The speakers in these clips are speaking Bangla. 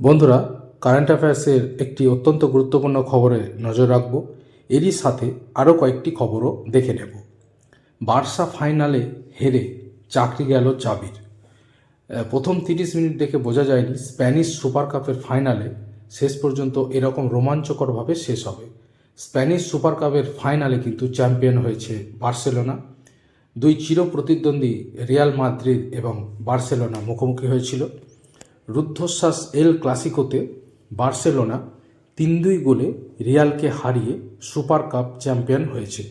বন্ধুরা কারেন্ট অ্যাফেয়ার্সের একটি অত্যন্ত গুরুত্বপূর্ণ খবরে নজর রাখব। এরই সাথে আরও কয়েকটি খবরও দেখে নেব। বার্সা ফাইনালে হেরে চাকরি গেল চাবির প্রথম তিরিশ মিনিট দেখে বোঝা যায়নি স্প্যানিশ সুপার কাপের ফাইনালে শেষ পর্যন্ত এরকম রোমাঞ্চকরভাবে শেষ হবে। স্প্যানিশ সুপার কাপের ফাইনালে কিন্তু চ্যাম্পিয়ন হয়েছে বার্সেলোনা। দুই চির প্রতিদ্বন্দ্বী রিয়াল মাদ্রিদ এবং বার্সেলোনা মুখোমুখি হয়েছিল। রুদ্ধশ্বাস এল ক্লাসিকোতে বার্সেলোনা তিন দুই গোলে রিয়ালকে হারিয়ে সুপার কাপ চ্যাম্পিয়ন হয়েছে।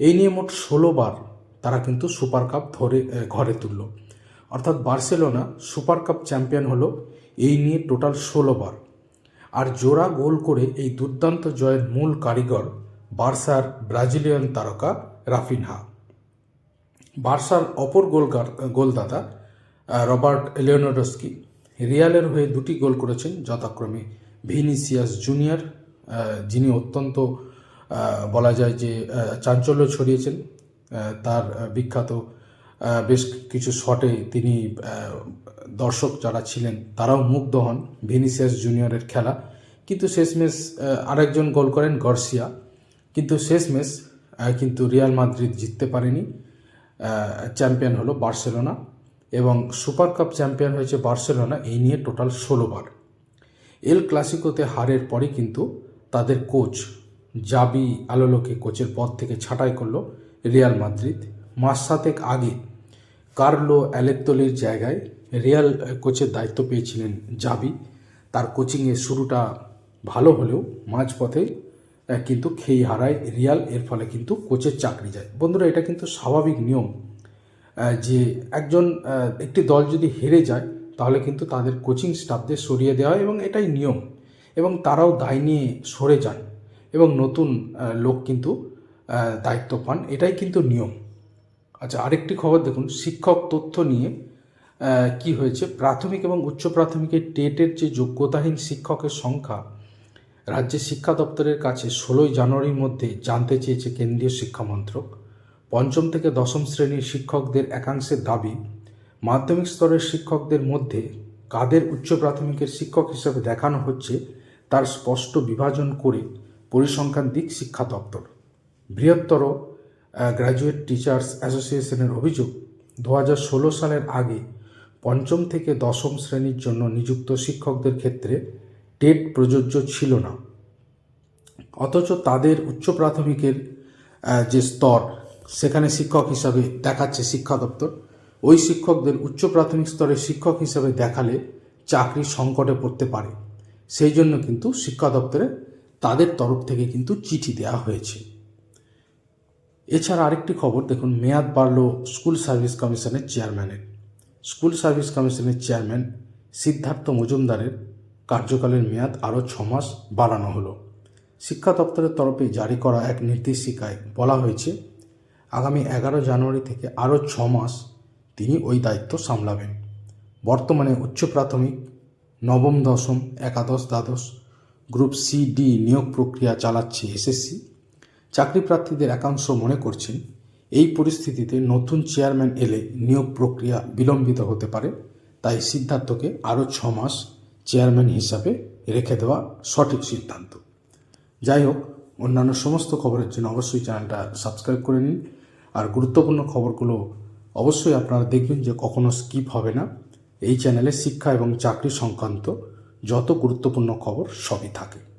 এই নিয়ে মোট ষোলো বার তারা কিন্তু সুপার কাপ ধরে ঘরে তুলল। অর্থাৎ বার্সেলোনা সুপার কাপ চ্যাম্পিয়ন হলো এই নিয়ে টোটাল ষোলো বার। আর জোড়া গোল করে এই দুর্দান্ত জয়ের মূল কারিগর বার্সার ব্রাজিলিয়ান তারকা রাফিনহা। বার্সার অপর গোলকার গোলদাতা রবার্ট এলিওনোডস্কি রিয়ালের হয়ে দুটি গোল করেছেন যথাক্রমে ভিনিসিয়াস জুনিয়র যিনি অত্যন্ত বলা যায় যে চাঞ্চল্য ছড়িয়েছেন। তার বিখ্যাত বেশ কিছু শটে তিনি দর্শক যারা ছিলেন তারাও মুগ্ধ হন ভিনিসিয়াস জুনিয়রের খেলা। কিন্তু শেষমেশ আরেকজন গোল করেন গর্সিয়া। কিন্তু শেষমেশ কিন্তু রিয়াল মাদ্রিদ জিততে পারেনি। চ্যাম্পিয়ন হলো বার্সেলোনা। এবং সুপার কাপ চ্যাম্পিয়ন হয়েছে বার্সেলোনা, এই নিয়ে টোটাল ষোলো বার। এল ক্লাসিকোতে হারের পরে কিন্তু তাদের কোচ জাবি আলোলোকে কোচের পদ থেকে ছাঁটাই করল রিয়াল মাদ্রিদ। মাস সাতেক আগে কার্লো অ্যালেত্তলির জায়গায় রিয়াল কোচের দায়িত্ব পেয়েছিলেন জাবি। তার কোচিংয়ের শুরুটা ভালো হলেও মাঝপথে কিন্তু খেই হারায় রিয়াল, এর ফলে কিন্তু কোচের চাকরি যায়। বন্ধুরা, এটা কিন্তু স্বাভাবিক নিয়ম। যে একজন একটি দল যদি হেরে যায়, তাহলে কিন্তু তাদের কোচিং স্টাফদের সরিয়ে দেওয়া হয় এবং এটাই নিয়ম। এবং তারাও দায় নিয়ে সরে যান এবং নতুন লোক কিন্তু দায়িত্ব পান। এটাই কিন্তু নিয়ম। আচ্ছা আরেকটি খবর দেখুন। শিক্ষক তথ্য নিয়ে কি হয়েছে? প্রাথমিক এবং উচ্চ প্রাথমিকের টেটের যে যোগ্যতাহীন শিক্ষকের সংখ্যা, রাজ্যের শিক্ষা দপ্তরের কাছে ষোলোই জানুয়ারির মধ্যে জানতে চেয়েছে কেন্দ্রীয় শিক্ষা মন্ত্রক। পঞ্চম থেকে দশম শ্রেণির শিক্ষকদের একাংশের দাবি, মাধ্যমিক স্তরের শিক্ষকদের মধ্যে কাদের উচ্চ প্রাথমিকের শিক্ষক হিসেবে দেখানো হচ্ছে তার স্পষ্ট বিভাজন করে পরিসংখ্যান দিক শিক্ষা দপ্তর। বৃহত্তর গ্র্যাজুয়েট টিচার্স অ্যাসোসিয়েশনের অভিযোগ দু সালের আগে পঞ্চম থেকে দশম শ্রেণির জন্য নিযুক্ত শিক্ষকদের ক্ষেত্রে টেট প্রযোজ্য ছিল না। অথচ তাদের উচ্চ প্রাথমিকের যে স্তর সেখানে শিক্ষক হিসাবে দেখাচ্ছে শিক্ষা দপ্তর। ওই শিক্ষকদের উচ্চ প্রাথমিক স্তরের শিক্ষক হিসাবে দেখালে চাকরি সংকটে পড়তে পারে। সেই জন্য কিন্তু শিক্ষা দপ্তরে তাদের তরফ থেকে কিন্তু চিঠি দেওয়া হয়েছে। এছাড়া আরেকটি খবর দেখুন, মেয়াদ বাড়ল স্কুল সার্ভিস কমিশনের চেয়ারম্যানের। স্কুল সার্ভিস কমিশনের চেয়ারম্যান সিদ্ধার্থ মজুমদারের কার্যকালের মেয়াদ আরও ছ মাস বাড়ানো হলো। শিক্ষা দপ্তরের তরফে জারি করা এক নির্দেশিকায় বলা হয়েছে আগামী এগারো জানুয়ারি থেকে আরও ছ মাস তিনি ওই দায়িত্ব সামলাবেন। বর্তমানে উচ্চ প্রাথমিক, নবম, দশম, একাদশ, দ্বাদশ, গ্রুপ সি ডি নিয়োগ প্রক্রিয়া চালাচ্ছে এসএসসি চাকরি প্রার্থীদের একাংশ মনে করছেন, এই পরিস্থিতিতে নতুন চেয়ারম্যান এলে নিয়োগ প্রক্রিয়া বিলম্বিত হতে পারে, তাই সিদ্ধার্থকে আরও ছ মাস চেয়ারম্যান হিসাবে রেখে দেওয়া সঠিক সিদ্ধান্ত। যাই হোক, অন্যান্য সমস্ত খবরের জন্য অবশ্যই চ্যানেলটা সাবস্ক্রাইব করে নিন। আর গুরুত্বপূর্ণ খবরগুলো অবশ্যই আপনারা দেখবেন যে কখনো স্কিপ হবে না। এই চ্যানেলে শিক্ষা এবং চাকরি সংক্রান্ত যত গুরুত্বপূর্ণ খবর সবই থাকে।